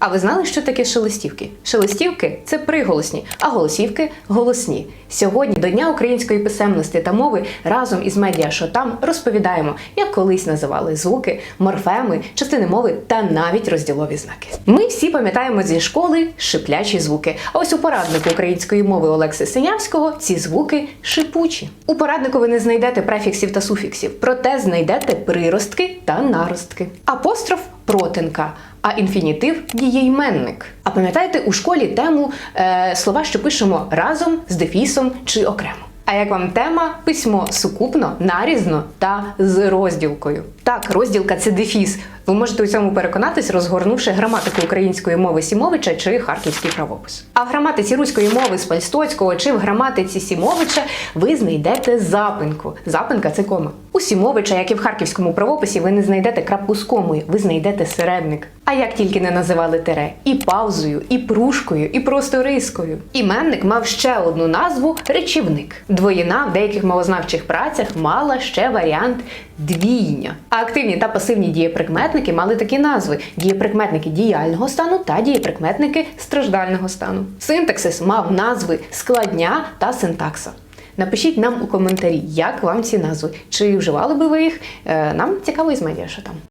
А ви знали, що таке шелестівки? Шелестівки це приголосні, а голосівки голосні. Сьогодні до Дня української писемності та мови разом із медіа Шотам розповідаємо, як колись називали звуки, морфеми, частини мови та навіть розділові знаки. Ми всі пам'ятаємо зі школи шиплячі звуки. А ось у пораднику української мови Олекси Синявського ці звуки шипучі. У пораднику ви не знайдете префіксів та суфіксів, проте знайдете приростки та наростки. Апостроф протинка, а інфінітив дієйменник. А пам'ятаєте у школі тему е, слова, що пишемо разом з дефісом чи окремо. А як вам тема письмо сукупно, нарізно та з розділкою? Так, розділка це дефіс. Ви можете у цьому переконатись, розгорнувши граматику української мови Сімовича чи харківський правопис. А в граматиці руської мови Спальстоцького чи в граматиці Сімовича ви знайдете запинку. Запинка це кома. У Сімовича, як і в харківському правописі, ви не знайдете крапку з комою, ви знайдете середник. А як тільки не називали тере і паузою, і пружкою, і просто рискою. Іменник мав ще одну назву речівник. Двоїна в деяких мовознавчих працях мала ще варіант двійня. А активні та пасивні дієприкметники мали такі назви: дієприкметники діяльного стану та дієприкметники страждального стану. Синтаксис мав назви складня та синтакса. Напишіть нам у коментарі, як вам ці назви, чи вживали би ви їх. Е, Нам цікаво із медіа, там.